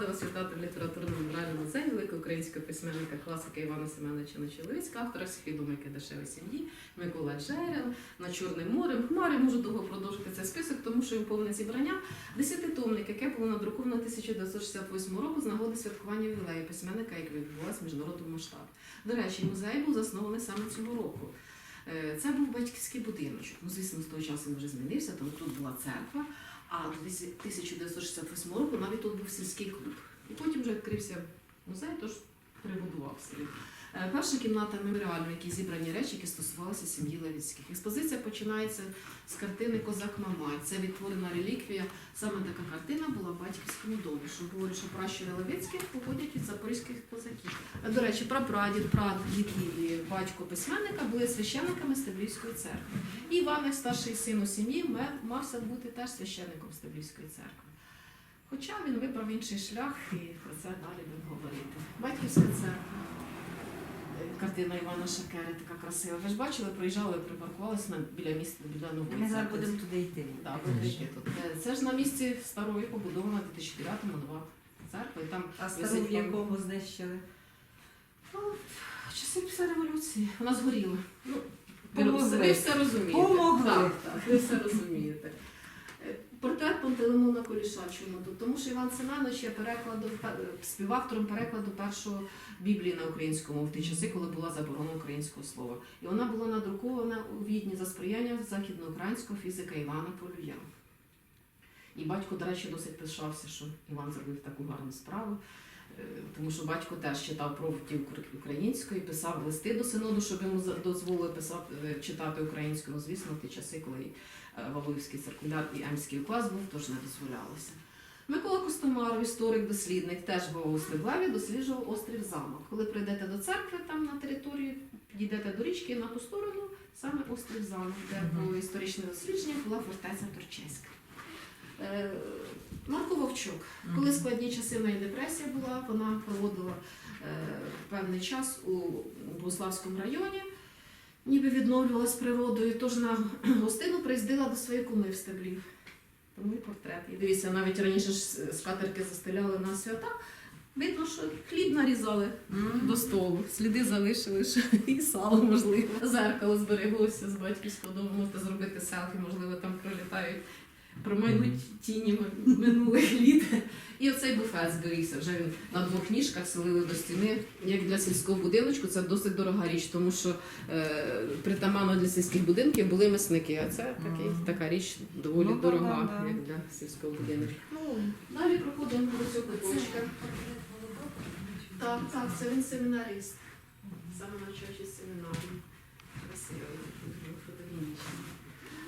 рада вас вітати в літературно-меморіальному музеї великого українського письменника класика Івана Семеновича Нечоловицька, автора свідомики дешевої сім'ї, Микола Джерел, на Чорним морем. Хмари можу довго продовжити цей список, тому що він повне зібрання. Десятитомник, яке було надруковано 1968 року з нагоди святкування ювілею письменника, як відбулася в міжнародному масштабі. До речі, музей був заснований саме цього року. Е, Це був батьківський будиночок. Ну, звісно, з того часу він вже змінився, тому тут була церква. А до 1968 року навіть тут був сільський клуб. І потім вже відкрився музей, тож перебудував селі. Е, Перша кімната меморіальна, в якій зібрані речі, які стосувалися сім'ї Левіцьких. Експозиція починається з картини Козак Мамай. Це відтворена реліквія. Саме така картина була в батьківському домі, що говорить, що пращури Левицьких походять від запорізьких козаків. Е, До речі, прапрадід, прадід і батько письменника були священниками Стеблівської церкви. І Іван, як старший син у сім'ї, мався бути теж священником Стеблівської церкви. Хоча він вибрав інший шлях, і про це далі будемо говорити. Батьківська церква. Е, Картина Івана Шакери така красива. Ви ж бачили, проїжджали, припаркувалися біля міста, біля нової Ми зараз будемо туди йти. Так, тут. Е, Це ж на місці старої побудована в 2009-му нова церква. І там А стару в якому знищили? часи після революції. Вона згоріла. Ну, ви все розумієте. Помогли. Так, так, ви все розумієте. Портрет Пантелеймона Куліша чому тут? Тому що Іван Семенович я перекладу співавтором перекладу першого Біблії на українському в ті часи, коли була заборона українського слова. І вона була надрукована у Відні за сприяння західноукраїнського фізика Івана Полюя. І батько, до речі, досить пишався, що Іван зробив таку гарну справу. Тому що батько теж читав ukr- української, писав листи до синоду, щоб йому дозволили писати, е, читати українською. Ну, звісно, в ті часи, коли е, Валуївський циркуляр і Емський указ був, тож не дозволялося. Микола Костомаров, історик-дослідник, теж був у Стеблаві, досліджував острів замок. Коли прийдете до церкви, там на територію, підійдете до річки на ту сторону, саме острів замок, де Мгм. по історичних дослідженнях була фортеця Торчеська. Е, Марко Вовчук. Коли складні часи в неї депресія була, вона проводила е, певний час у Богославському районі, ніби відновлювалася природою, тож на гостину приїздила до своєї куми в стеблів. Тому і портрет. І дивіться, навіть раніше ж скатерки застеляли на свята. Видно, що хліб нарізали до столу. Сліди залишили що і сало, можливо. Зеркало збереглося з батьківського дому. Можете зробити селфі, можливо, там пролітають, промайнуть тіні минулих літ. І оцей буфет зберігся. Вже він на двох ніжках селили до стіни. Як для сільського будиночку, це досить дорога річ, тому що е, притаманно для сільських будинків були месники. А це такий, Мгм. така річ доволі Ну, дорога, да, да. як для сільського будинку. Ну, Далі проходимо до цього куточка. Так, так, це він семінарист. Саме навчаючий семінарії. Красивий, фотогенічний.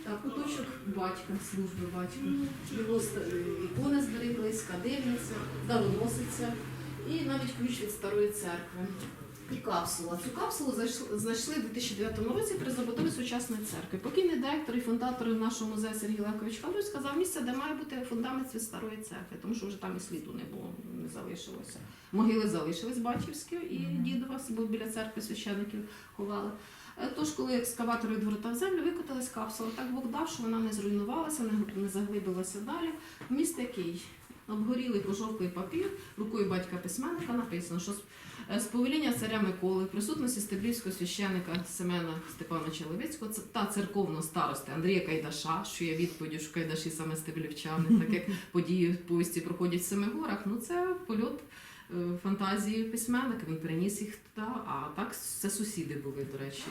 Так, куточок батька, служби батька. Його ста- ікони збереглись, кадильниця, дароносиця і навіть ключ від старої церкви. І капсула. Цю капсулу знайшли у 2009 році при забудові сучасної церкви. Покійний директор і фундатор нашого музею Сергій Лекович Халюй сказав місце, де має бути фундамент від старої церкви, тому що вже там і сліду не було, не залишилося. Могили залишились батьківські і дідова, бо біля церкви священників ховали. Е, Тож, коли екскаватори відгортав землю, викотилась капсула. Так Бог дав, що вона не зруйнувалася, не, заглибилася далі. Вміст який обгорілий пожовклий папір, рукою батька письменника написано, що з- е, повеління царя Миколи, присутності стеблівського священика Семена Степановича Левицького та церковного старости Андрія Кайдаша, що є відповіддю, що Кайдаші саме стеблівчани, так як події в повісті проходять в Семи горах. Ну це польот фантазії письменника, він переніс їх туди, а так це сусіди були, до речі,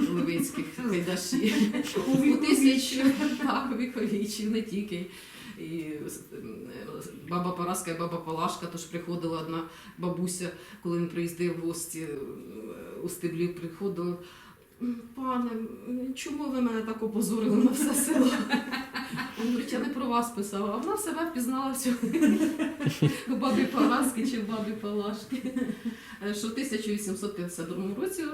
Левицьких Кайдаші. У так, віковічів, не тільки. І е, баба Параска і баба Палашка, тож приходила одна бабуся, коли він приїздив в гості е, у стеблі, приходила. Пане, чому ви мене так опозорили на все село? Говорить, я не про вас писала, а вона себе впізнала всю у бабі Параски чи в бабі Палашки. Е, Що в 1852 році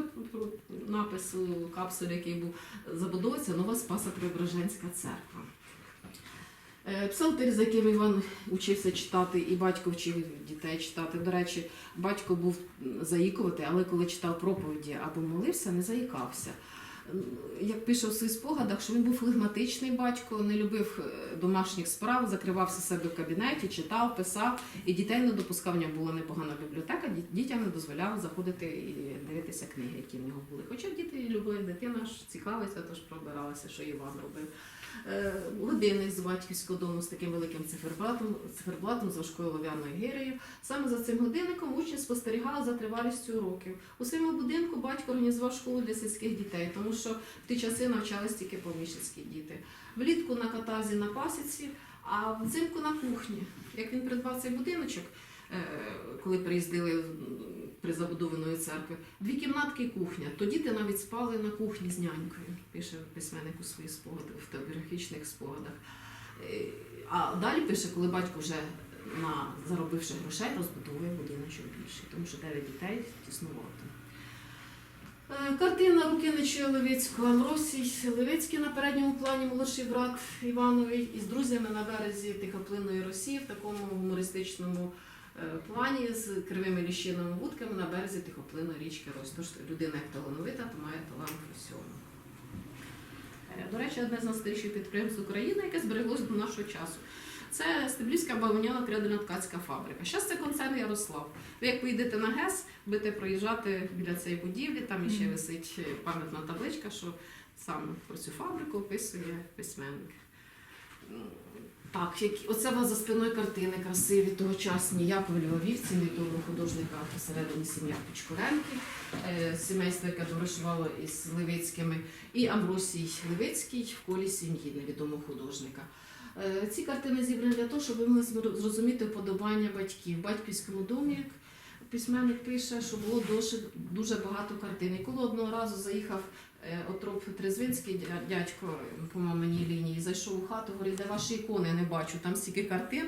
напис у капсулі, який був забудовується нова Спаса Преображенська церква. Е, Псалтир, за яким Іван учився читати, і батько вчив дітей читати. До речі, батько був заїкувати, але коли читав проповіді або молився, не заїкався. Як пише у своїх спогадах, що він був флегматичний батько, не любив е, домашніх справ, закривався себе в кабінеті, читав, писав, і дітей не допускав. В нього була непогана бібліотека, дітям не дозволяв заходити і дивитися книги, які в нього були. Хоча діти любили, дитина ж цікавиться, тож пробиралася, що Іван робив. Е, Годинник з батьківського дому з таким великим циферблатом, циферблатом з важкою олов'яною гирею. Саме за цим годинником учні спостерігали за тривалістю уроків. У своєму будинку батько організував школу для сільських дітей, тому що в ті часи навчались тільки поміщицькі діти. Влітку на катазі на пасіці, а взимку на кухні. Як він придбав цей будиночок, е, коли приїздили при забудові нової церкви, дві кімнатки і кухня. То діти навіть спали на кухні з нянькою, пише письменник у своїх спогадах, в автобіографічних спогадах. Е, А далі пише, коли батько вже на заробивши грошей, розбудовує будиночок більший, тому що дев'ять дітей тіснувато. Е, Картина руки Нечуя Левицького, Амросій Левицький на передньому плані молодший брат Івановий із друзями на березі тихоплинної Росії в такому гумористичному е, плані з кривими ліщинами вудками на березі тихоплинної річки Рось. Тож людина як талановита, то має талант у всьому. Е, До речі, одне з найстаріших підприємств України, яке збереглося до нашого часу. Це Стеблівська бавовняна крядельна ткацька фабрика. Зараз це концерн Ярослав. Ви як поїдете на ГЕС, будете проїжджати біля цієї будівлі, там іще висить пам'ятна табличка, що саме про цю фабрику описує письменник. Так, які, оце у вас за спиною картини красиві, тогочасні Яковль Львовівці, відомого художника посередині сім'я Пучкоренки, е, сімейство, яке товаришувало із Левицькими, і Амбросій Левицький в колі сім'ї невідомого художника. Е, Ці картини зібрані для того, щоб ви могли зрозуміти вподобання батьків. В батьківському домі, письменник пише, що було дуже, багато картин. І коли одного разу заїхав е, отроп Трезвинський дядько по маминій лінії, зайшов у хату, говорить, де ваші ікони я не бачу, там стільки картин,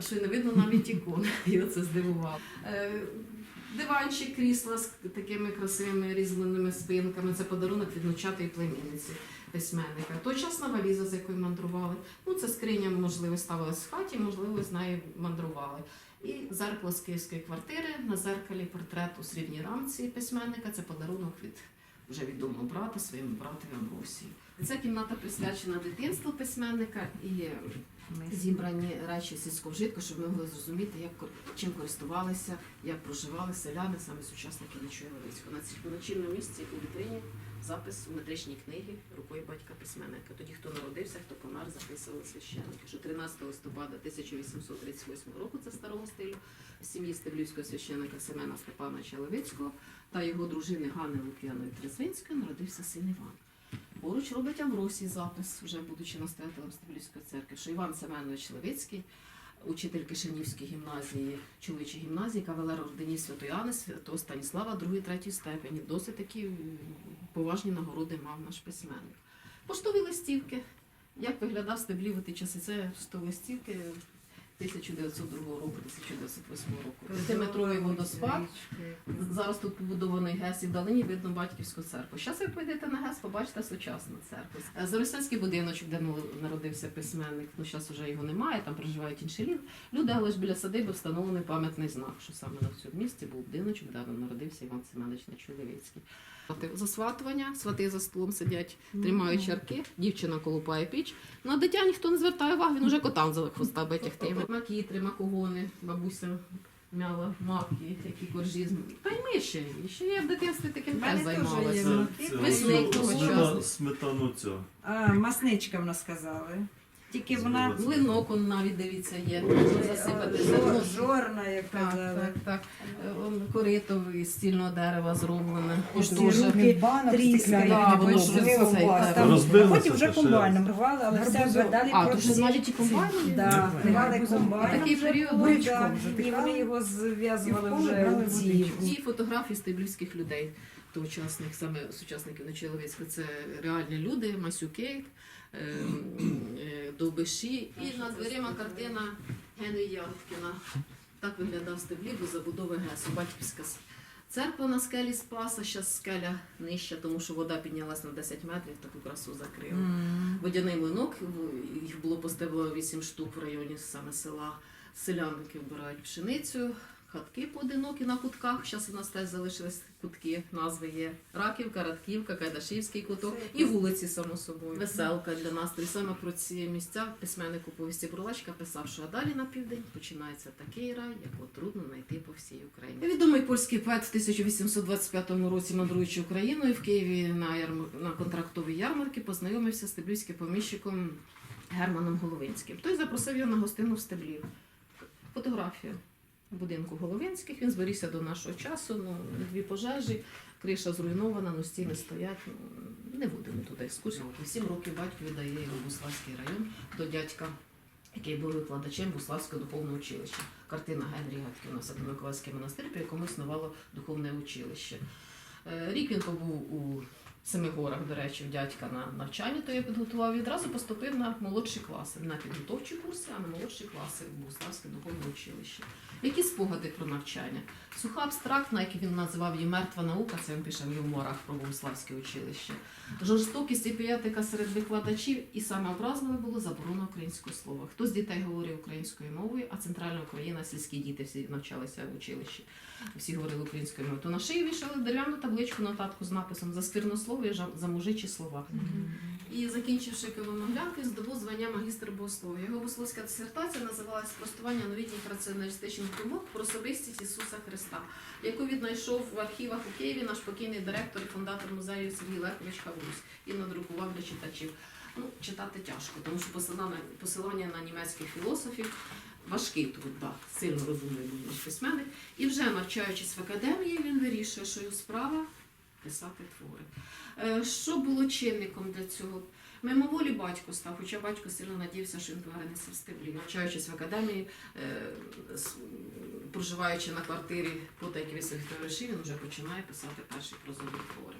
що не видно навіть ікон. І оце здивувало. Е, Диванчик, крісла з такими красивими різьбленими спинками. Це подарунок від внучатої племінниці письменника. Точасна валіза, з якою мандрували. Ну, це скриня, можливо, ставилась в хаті, можливо, з нею мандрували. І зеркало з київської квартири на зеркалі портрет у срібній рамці письменника. Це подарунок від вже відомого брата своєму братові Амбросії. Ця кімната присвячена дитинству письменника і зібрані речі сільського вжитку, щоб ми могли зрозуміти, як чим користувалися, як проживали селяни, саме сучасники Нечуя Левицького. На ці- На місці у вітрині запис у метричній книги рукою батька письменника. Тоді, хто народився, хто помер, записували священники. Що 13 листопада 1838 року, це старого стилю, в сім'ї стеблівського священника Семена Степановича Левицького та його дружини Ганни Лук'яної Трезвинської народився син Іван. Поруч робить Амросій запис, вже будучи настоятелем Стеблівської церкви, що Іван Семенович Левицький, учитель Кишинівської гімназії, чоловічої гімназії, кавалер ордені Святої Анни, Святого Станіслава, другої, третій степені. Досить такі поважні нагороди мав наш письменник. Поштові листівки. Як виглядав Стеблів у ті часи? Це листівки 1902 року, 1908 року. П'ятиметровий водоспад. Зараз тут побудований ГЕС і вдалині видно батьківську церкву. Зараз ви поїдете на ГЕС, побачите сучасну церкву. Е, будиночок, де ну, народився письменник, ну зараз вже його немає, там проживають інші лю- люди, але ж біля садиби встановлений пам'ятний знак, що саме на цьому місці був будиночок, де народився Іван Семенович Нечулевицький. Засватування, свати за столом сидять, тримають чарки, дівчина колупає піч. На дитя ніхто не звертає уваги, він уже котам за хвоста би тягти. Макітри, макогони, бабуся мяла маки, які коржі. з- Та й ми ще. І ще я в дитинстві таким теж займалася. це того часу. сметану цю. А, масничка в нас сказали. Тільки вона. Млинок он навіть дивіться є. Можна засипати зерно. жорна, як Так, казали. так, так. Е, он Корито із стільного дерева зроблене. Ось дуже. руки банок тріскають, воно ж. Там- Розбилося Потім вже це комбайном рвали, але все Гарбузом. далі А, то навіть і комбайном? Да, рвали комбайном. Такий вже період був, вже І вони його І зв'язували в поле вже брали ці. водичку. І фотографії стеблівських людей, тогочасних саме сучасників Нечеловецька. Це реальні люди, Масюки, Довбиші. І над дверима картина Генрі Янкіна. Так виглядав стеблів до забудови ГЕСу. Батьківська церква на скелі Спаса, зараз скеля нижча, тому що вода піднялась на 10 метрів, таку красу закрила. Водяний млинок, їх було постебло 8 штук в районі саме села. Селянки вбирають пшеницю, хатки поодинокі на кутках. Зараз у нас теж залишились кутки. Назви є Раківка, Радківка, Кайдашівський куток і вулиці, само собою. Веселка для настрою. Саме про ці місця письменник у повісті Бурлачка писав, що а далі на південь починається такий рай, якого трудно знайти по всій Україні. Відомий польський поет в 1825 році, мандруючи Україною в Києві на, ярм... на контрактовій ярмарці, познайомився з стеблівським поміщиком Германом Головинським. Той запросив його на гостину в стеблів. Фотографія будинку Головинських. Він зберігся до нашого часу. Ну, дві пожежі, криша зруйнована, ну стіни стоять. Ну, не будемо туди екскурсію. Сім років батько віддає його Буславський район до дядька, який був викладачем Буславського духовного училища. Картина Генрі Гадкіна, Свято-Миколаївський монастир, при якому існувало духовне училище. Е, Рік він побув у Семигорах, до речі, в дядька на навчання, то я підготував відразу поступив на молодші класи, на підготовчі курси, а на молодші класи в Богославське духовне училище. Які спогади про навчання? Суха абстрактна, як він називав її мертва наука, це він пише в юморах про Богославське училище. Жорстокість і піятика серед викладачів, і саме було заборона українського слова. Хто з дітей говорив українською мовою, а центральна Україна, сільські діти всі навчалися в училищі, всі говорили українською мовою, то на шиї вішали дерев'яну табличку нотатку з написом за сквернослов'я, за мужичі слова. І закінчивши кивоноглянки, здобув звання магістр богослов'я. Його богословська дисертація називалась Спростування новітніх раціоналістичних думок про особистість Ісуса Христа, яку віднайшов в архівах у Києві наш покійний директор і фундатор музею Сергій Лекович Хаврусь і надрукував для читачів. Ну, читати тяжко, тому що посилання, посилання на німецьких філософів важкий труд, да, сильно розумний наш письменник. І вже навчаючись в академії, він вирішує, що його справа писати твори. Е, Що було чинником для цього? Мимоволі батько став, хоча батько сильно надіявся, що він повернеться в стеблі. Навчаючись в академії, е, проживаючи на квартирі своїх товаришів, він вже починає писати перші прозові твори.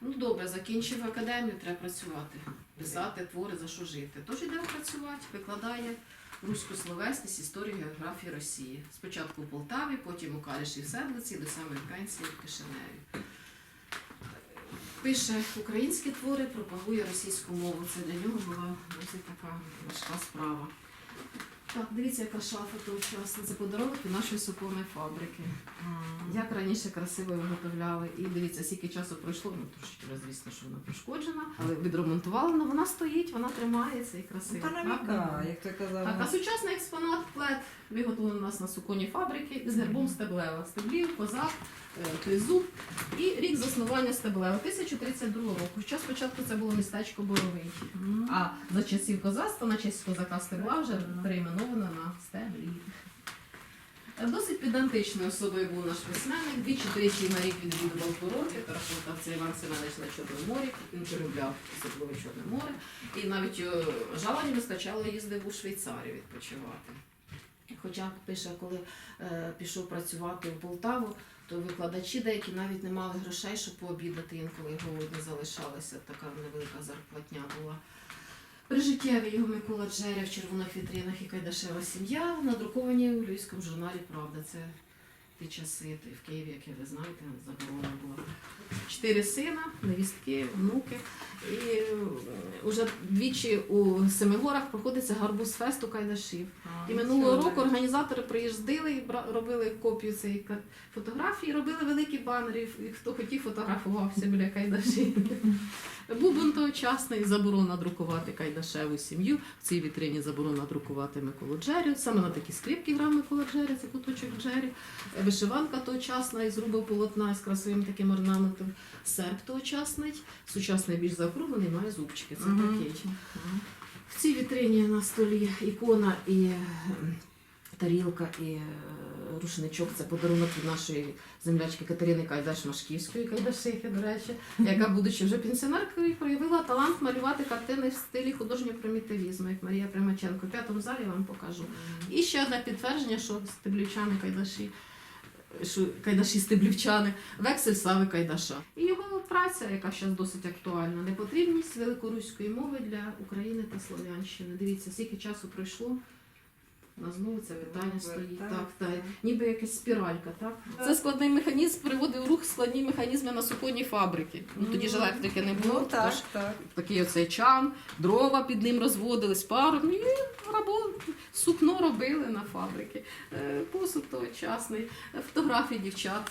Ну добре, закінчив академію, треба працювати, писати твори, за що жити. Тож іде працювати, викладає руську словесність, історію географії Росії. Спочатку в Полтаві, потім у Каліші в Седлиці, до самої пенсії в Кишиневі. Пише українські твори, пропагує російську мову. Це для нього була досить така важка справа. Так, дивіться, яка шафа то тогочасна. Це подарунок від нашої суконної фабрики. Як раніше красиво виготовляли. І дивіться, скільки часу пройшло, ну трошки вже, звісно, що вона пошкоджена, але відремонтували, але вона стоїть, вона тримається і красиво. Та на як ти казав. Так, а сучасний експонат плед виготовлений у нас на суконній фабрики з гербом стеблева. Стеблів, козак, е, тризуб і рік заснування стеблева 1032 року. Ще спочатку це було містечко Боровий. А за часів козацтва на честь козака стебла вже перейменовано на стеблі. Досить педантичною особою був наш письменник. Двічі-тричі на рік відвідував курорти, переплутав це Іван Семенович на Чорному морі, він полюбляв особливо Чорне море. І навіть е, жала не вистачало, їздив у Швейцарію відпочивати. Хоча пише, коли е, пішов працювати в Полтаву, то викладачі деякі навіть не мали грошей, щоб пообідати, інколи голодні залишалися, така невелика зарплатня була. Прижиттєві його Микола Джеря в червоних вітринах і Кайдашева сім'я надруковані у Львівському журналі Правда. Це ті часи в Києві, як ви знаєте, заборона була. Чотири сина, невістки, внуки. І вже двічі у Семигорах проходиться гарбуз фест у Кайдашів. А, І минулого року організатори приїздили і робили копію цієї фотографії, робили великі банери, і хто хотів фотографувався біля Кайдашів. Був бунт тогочасний, заборона друкувати Кайдашеву сім'ю. В цій вітрині заборона друкувати Миколу Джерю. Саме на такі скрипки грав Микола Джері, це куточок Джері. Вишиванка тогочасна із грубого полотна з красивим таким орнаментом. Серп тогочасний, сучасний більш заокруглений, має зубчики. Це Мгм. такий. В цій вітрині на столі ікона і е, тарілка, і е, рушничок. Це подарунок від нашої землячки Катерини Кайдаш Машківської, Кайдашихи, до речі, яка, будучи вже пенсіонеркою, проявила талант малювати картини в стилі художнього примітивізму, як Марія Примаченко. В п'ятому залі я вам покажу. І ще одне підтвердження, що стеблівчани Кайдаші. Що Кайдаші стеблівчани, вексель Сави Кайдаша. І його праця, яка зараз досить актуальна, непотрібність великоруської мови для України та Слов'янщини. Дивіться, скільки часу пройшло. У нас знову це питання стоїть. так, Так. Ніби якась спіралька, так? Це складний механізм приводив в рух складні механізми на суконній фабрики. Ну тоді ж Ну, електрики не було. Ну так, тож так. такий оцей чан, дрова під ним розводились, пару, ну, і рабо, сукно робили на фабрики. Е, Посуд тогочасний, фотографії дівчат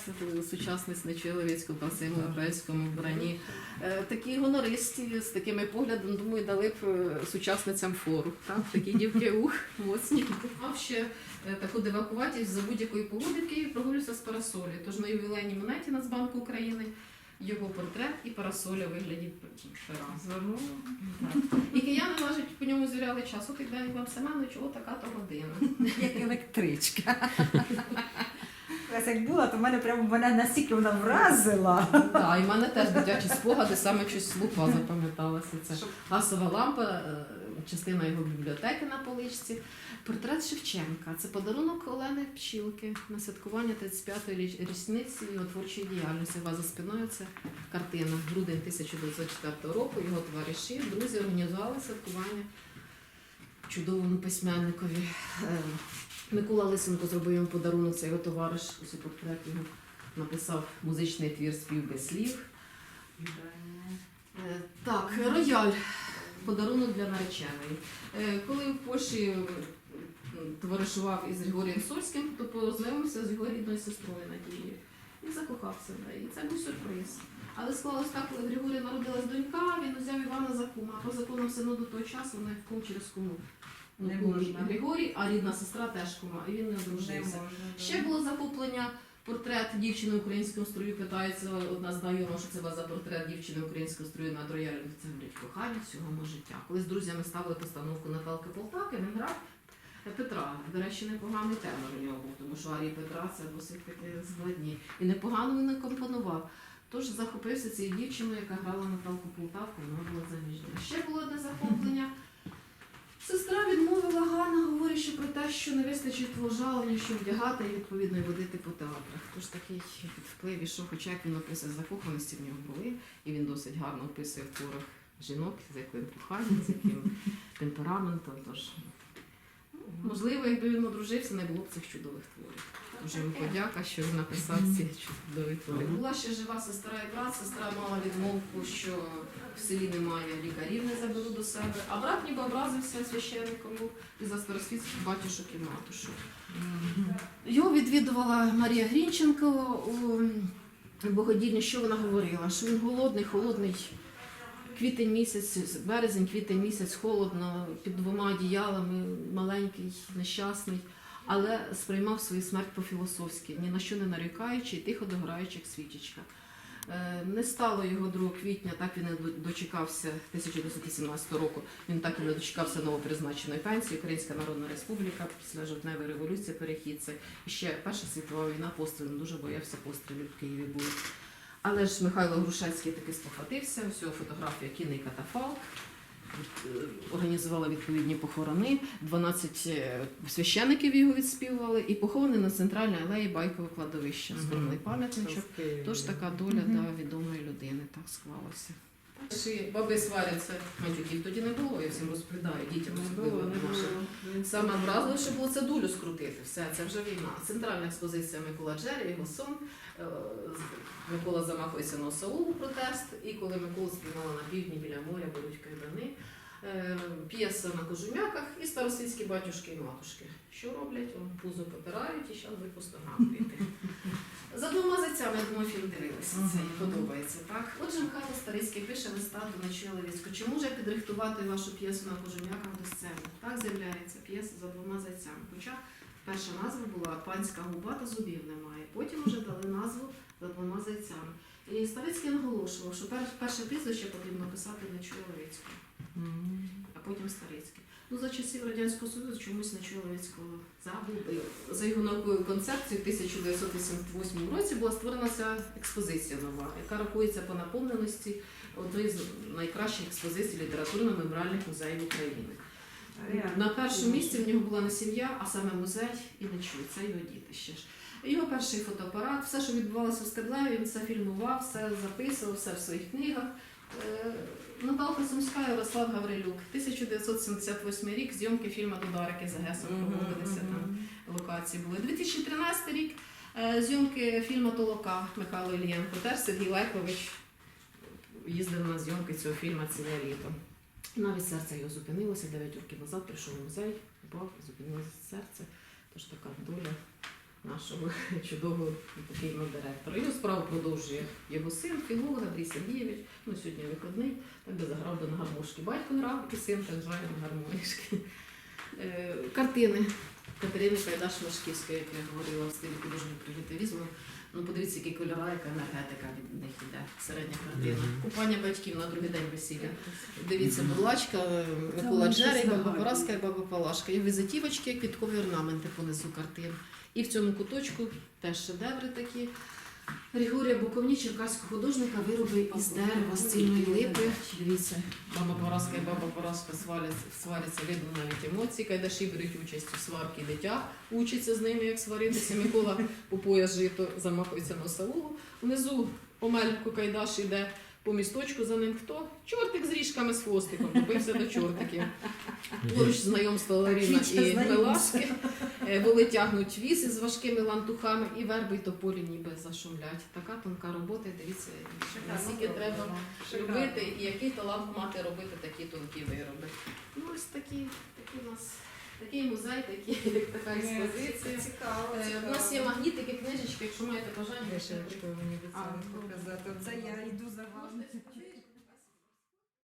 сучасниць на чоловіцькому красивому єврейському вбранні. Е, Такі гонористі з такими поглядом, думаю, дали б е, сучасницям фору. Так? Такі дівки ух, моцні. Мав ще е, таку девакуватість за будь-якої погоди в Києві прогулюся з парасолі. Тож на ювілейній монеті Нацбанку України його портрет і парасоля вигляді пера. І кияни кажуть, по ньому звіряли час. От Іван Іван Семенович, о, така то година. як електричка. Раз як була, то в мене прямо вона настільки вона вразила. Так, і в мене теж дитячі спогади, саме щось лупа запам'яталася. Це газова лампа, е, частина його бібліотеки на поличці. Портрет Шевченка. Це подарунок Олени Пчілки на святкування 35-ї річниці його творчої діяльності. У вас за спиною це картина. Грудень 1904 року. Його товариші, друзі організували святкування чудовому письменникові. Е, Микола Лисенко зробив йому подарунок, це його товариш у портрет його написав музичний твір спів без слів. Е, Так, рояль. Подарунок для нареченої. Е, Коли в Польщі товаришував із Григорієм Сольським, то познайомився з його рідною сестрою Надією і закохався в неї. Це був сюрприз. Але склалось так, коли Григорія народилась донька, він взяв Івана за кума. А по законам все одно до того часу вони кум через кому. Ну, Не можна. Григорій, а рідна сестра теж кума, і він Не одружився. Ще було захоплення портрет дівчини в українському строю. Питається одна знайома, що це вас за портрет дівчини в українському строю на троялі. Це говорить кохання всього мого життя. Коли з друзями ставили постановку Наталки Полтаки, він грав Петра. До речі, непоганий тенор у нього був, тому що арії Петра це досить таки складні. І непогано він акомпонував. Тож захопився цією дівчиною, яка грала Наталку Полтавку, вона була заміжня. Ще було одне захоплення. Сестра відмовила Ганна, говорячи про те, що не вистачить жалення, що вдягати і відповідно водити по театрах. Тож такий вплив ішов, хоча як він описує закоханості в нього були, і він досить гарно описує в творах жінок, з яким коханням, з яким темпераментом. Тож можливо, якби він одружився, не було б цих чудових творів. Дуже подяка, що він написав ці чудові твори. Була ще жива сестра і брат. Сестра мала відмовку, що в селі немає лікарів, не заберу до себе. А брат ніби образився священником був і за старосвітських батюшок і матушок. Його відвідувала Марія Грінченко у богодільні. Що вона говорила? Що він голодний, холодний. Квітень місяць, березень, квітень місяць, холодно, під двома одіялами, маленький, нещасний, але сприймав свою смерть по-філософськи, ні на що не нарікаючи і тихо догораючи, як свічечка. Е, Не стало його 2 квітня, так він до- дочекався 1917 року. Він так і не дочекався новопризначеної пенсії. Українська Народна Республіка після жовтневої революції перехід це і ще Перша світова війна пострілів. Дуже боявся пострілів в Києві були. Але ж Михайло Грушевський таки спохватився, всього фотографія кінний катафалк. Е, Організували відповідні похорони, 12 е, священиків його відспівували і похований на центральній алеї Байкового кладовища. Мгм. Скромний пам'ятничок. Тож така доля да, відомої людини так склалася. Чи баби сваряться, матюків тоді не було, я всім розповідаю, дітям особливо нашим. Саме вразливіше було це дулю скрутити. Все, це вже війна. Центральна експозиція Микола Джері, його сон. Е, Микола замахується на осаву протест, і коли Микола спіймала на півдні біля моря, беруть кайдани. Е, П'єса на кожум'яках і старосвітські батюшки і матушки. Що роблять? Он пузо потирають і ще ви по стогам. За двома зайцями, я думаю, фільм дивилися. Це їй подобається. Так? Отже, Михайло Старицький пише листа до Нечоловіцьку. Чи може підрихтувати вашу п'єсу на кожум'яках до сцени? Так з'являється п'єса за двома зайцями. Хоча перша назва була панська губа та зубів немає. Потім вже дали назву за двома зайцями. І Старицький наголошував, що перше прізвище потрібно писати Нечоловіцьку, а потім Старицький. Ну, за часів Радянського Союзу чомусь Нечоловіцького забули. За його науковою концепцією в 1988 році була створена ця експозиція нова, яка рахується по наповненості одної з найкращих експозицій літературно-меморіальних музеїв України. На першому місці в нього була не сім'я, а саме музей і не чуй, це його діти ще ж. Його перший фотоапарат, все, що відбувалося в Стеблеві, він все фільмував, все записував, все в своїх книгах. Е, Наталка Сумська, Ярослав Гаврилюк. 1978 рік зйомки фільму Додарики за Гесом проводилися там локації були. 2013 рік е, зйомки фільму Толока Михайло Ільєнко. Теж Сергій Лайкович їздив на зйомки цього фільму ціле літо. Навіть серце його зупинилося 9 років назад, прийшов у музей, упав, зупинилося серце. Тож така доля нашого чудового фільму директора. Його справу продовжує його син, філолог Андрій Сергійович. Ну, сьогодні вихідний, так би заграв би на гармошки. Батько грав, і син так грає на гармошки. Е, Картини Катерини Кайдаш Машківської, як я говорила, в стилі художнього примітивізму. Ну, подивіться, які кольори, яка енергетика від них йде. Середня картина. Купання батьків на другий день весілля. Дивіться, бурлачка, Микола Джерей, Баба. Параска і Баба Палашка. І візитівочки, квіткові орнаменти понизу картин. І в цьому куточку теж шедеври такі. Григорія Буковні, черкаського художника, вироби із дерева, з цільної липи. Дивіться, баба Параска і баба Поразка сваряться, сваряться, видно навіть емоції. Кайдаші беруть участь у сварці дитя, учиться з ними, як сваритися. Микола попоя жито замахується на салугу. Внизу помельку Кайдаш іде по місточку за ним хто? Чортик з ріжками з хвостиком, добився до чортиків. Поруч знайомство Ларіна і знайомства. Мелашки. Е, Воли тягнуть віз із важкими лантухами і верби й тополі ніби зашумлять. Така тонка робота, дивіться, наскільки треба любити і який талант мати робити такі тонкі вироби. Ну ось такі, такі у нас такий музей, такий така експозиція. Цікаво, Е, У нас є магнітики, книжечки, якщо маєте бажання, ще А, показати. Це я йду за вами.